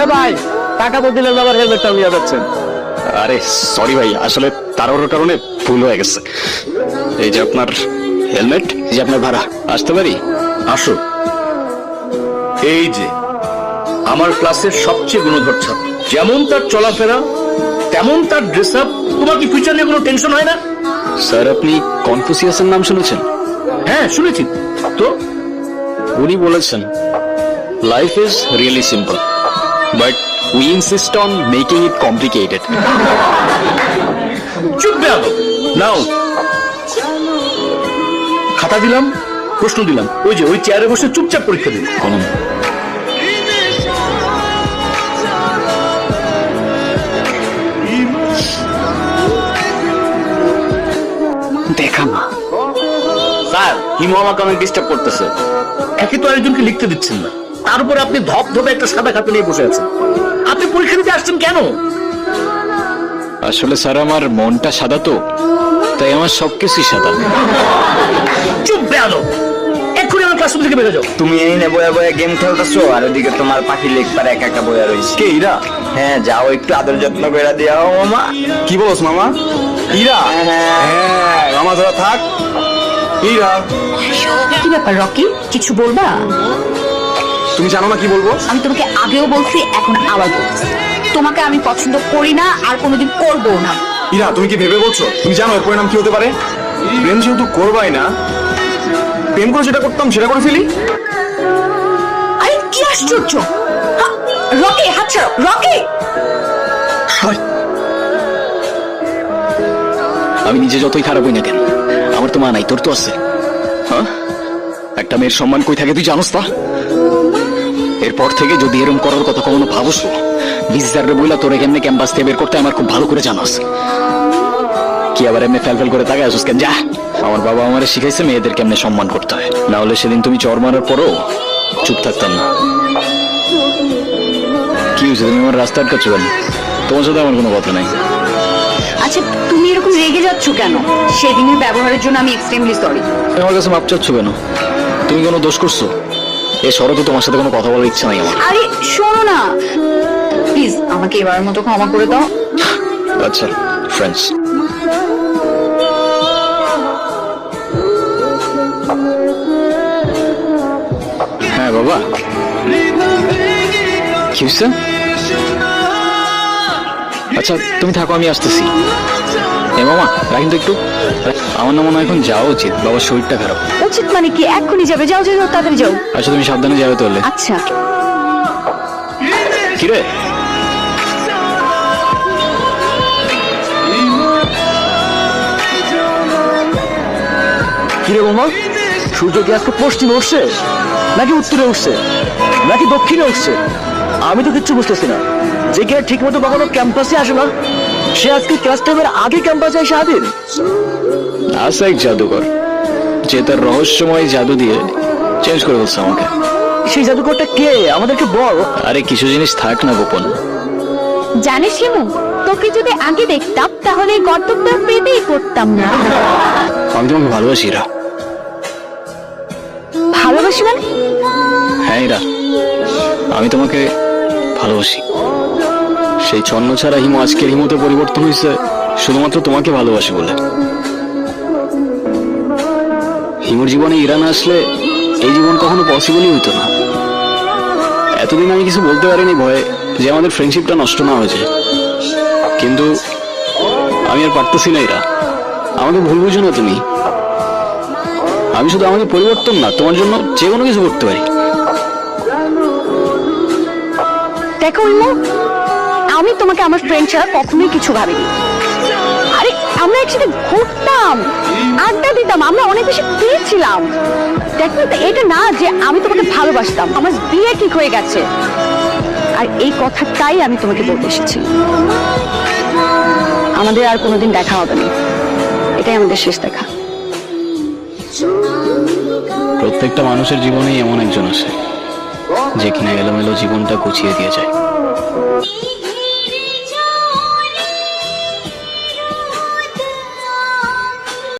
এ ভাই টাকা তো দিলেন আবার হেলমেটটা নিয়ে যাচ্ছেন। আরে সরি ভাই আসলে তাড়াহুড়োর কারণে ভুল হয়ে গেছে। এই যে আপনার হেলমেট এই যে আপনার ভাড়া আসতে পারি? আসো। এই যে আমার ক্লাসের সবচেয়ে গুণধর ছাত্র। যেমন তার চলাফেরা তেমন তার ড্রেস আপ তোমার কি ফিউচার নিয়ে কোনো টেনশন হয় না? স্যার আপনি কনফুসিয়াসের নাম শুনেছেন? হ্যাঁ শুনেছি। তো? উনি বলেছেন life is really simple but we insist on making it complicated চুপ বেয়াদব নাও। খাতা দিলাম প্রশ্ন দিলাম। ওই যে ওই চেয়ারে বসে চুপচাপ পরীক্ষা দিন। কোনো দেখা না স্যার হিমু আমাকে অনেক ডিস্টার্ব করতেছে। একে তো আরেকজনকে লিখতে দিচ্ছেন না। তার উপরে আপনি ধপ ধপে একটা সাদা খাতা নিয়ে বসে আছেন। আপনি পরীক্ষা দিতে আসছেন কেন? আসলে স্যার আমার মনটা সাদা তো তাই আমার সবকিছুই সাদা। চুপ বেয়াদব। এক্ষুনি আমার ক্লাসরুম থেকে বেরো যাও। তুমি এই নে বয়া বয়া গেম খেলতেছো আর ওদিকে তোমার পাখি লেগ পারে একা একা বয়া রয়েছে। কে ইরা? হ্যাঁ যাও একটু আদর যত্ন করে দিও মামা। কি বলছ মামা? ইরা? হ্যাঁ মামা ধরা থাক। ইরা? কি ব্যাপার রকি? কিছু বলবা? তুমি জানো না কি বলব? আমি তোমাকে আগেও বলছি এখন আবার বলছি। তোমাকে আমি পছন্দ করি না আর কোনোদিন করব না। ইরা তুমি কি ভেবে বলছো? তুমি জানো এর পরিণাম কি হতে পারে? প্রেম যেহেতু করবাই না প্রেম করে যেটা করতাম সেটা করে ফেলি? আরে কি আশ্চর্য! রকি হাত ছাড়ো রকি! আমি নিজে যতই খারাপ হই না কেন আমার তো মা নাই তোর তো আছে। হ্যাঁ? একটা মেয়ের সম্মান কই থাকে তুই জানোস তা? এরপর থেকে যদি এরকম করার কথা কখনো ভাবস বিজার রে বইলা তোরে কেমনে ক্যাম্পাস থেকে বের করতে আমার খুব ভালো করে জানাস। কি আবার এমনি ফেল ফেল করে তাকে আসুস কেন? যা আমার বাবা আমারে শিখাইছে মেয়েদের কেমনে সম্মান করতে হয়। না হলে সেদিন তুমি চর মারার পরও চুপ থাকতাম না। কি হয়েছে? তুমি আমার রাস্তা আটকাচ্ছ কেন? তোমার সাথে আমার কোনো কথা নাই। আচ্ছা তুমি এরকম রেগে যাচ্ছ কেন? সেদিনের ব্যবহারের জন্য আমি এক্সট্রিমলি সরি আমার কাছে মাপ চাচ্ছ কেন? তুমি কোনো দোষ করছ? এই শরতে তোমার সাথে কোনো কথা বলার ইচ্ছা নাই আমার। আরে শোনো না। প্লিজ আমাকে এবারের মতো ক্ষমা করে দাও। আচ্ছা ফ্রেন্ডস হ্যাঁ বাবা। কি? আচ্ছা তুমি থাকো আমি আসতেছি। এ মামা তো একটু। আমার না মনে হয় এখন যাওয়া উচিত বাবার শরীরটা খারাপ। উচিত মানে কি? এক্ষুনি যাবে যাও যাও যাও, তাড়াতাড়ি যাও। আচ্ছা তুমি সাবধানে যাবে তাহলে। আচ্ছা। কিরে কিরে বৌমা? সূর্য কি আজকে পশ্চিমে উঠছে? নাকি উত্তরে উঠছে? নাকি দক্ষিণে উঠছে? আমি তো কিচ্ছু বুঝতেছি না। যে কে ঠিক মতো কখনো ক্যাম্পাসে আসে না? সে আজকে ক্লাস টাইমের আগে ক্যাম্পাসে এসে হাজির? আছে এক জাদুকর। যে তার রহস্যময় জাদু দিয়ে চেঞ্জ করে বলছে আমাকে। সেই জাদুকরটা কে? আমাদেরকে বল। আরে কিছু জিনিস থাক না গোপন। জানিস হিমু তোকে যদি আগে দেখতাম তাহলে এই কর্তব্য পেতেই করতাম না। আমি তোমাকে ভালোবাসি রা ভালোবাসি মানে? হ্যাঁ ইরা। আমি তোমাকে ভালোবাসি। সেই ছন্ন ছাড়া হিমু আজকের হিমুতে পরিবর্তন হয়েছে। শুধুমাত্র তোমাকে ভালোবাসি বলে। হিমুর জীবনে ইরান আসলে এই জীবন কখনো পসিবলই হতো না। এতদিন আমি কিছু বলতে পারিনি ভয়ে যে আমাদের ফ্রেন্ডশিপটা নষ্ট না হয়েছে কিন্তু আমি আর পারতেছি না এরা। আমাকে ভুল বুঝো না তুমি। আমি শুধু আমাকে পরিবর্তন না, তোমার জন্য যে কোনো কিছু করতে পারি। দেখো আমি তোমাকে আমার ফ্রেন্ড ছাড়া কখনোই কিছু ভাবিনি। আরে, আমরা একসাথে ঘুরতাম, আড্ডা দিতাম, আমরা অনেক বেশি ফ্রি ছিলাম। দেখো এটা না যে আমি তোমাকে ভালোবাসতাম, আমার বিয়ে ঠিক হয়ে গেছে। আর এই কথাটাই আমি তোমাকে বলতে এসেছি। আমাদের আর কোনোদিন দেখা হবে না। এটাই আমাদের শেষ দেখা। প্রত্যেকটা মানুষের জীবনেই এমন একজন আছে যে কিনা এলোমেলো জীবনটা গুছিয়ে দিয়ে যায়।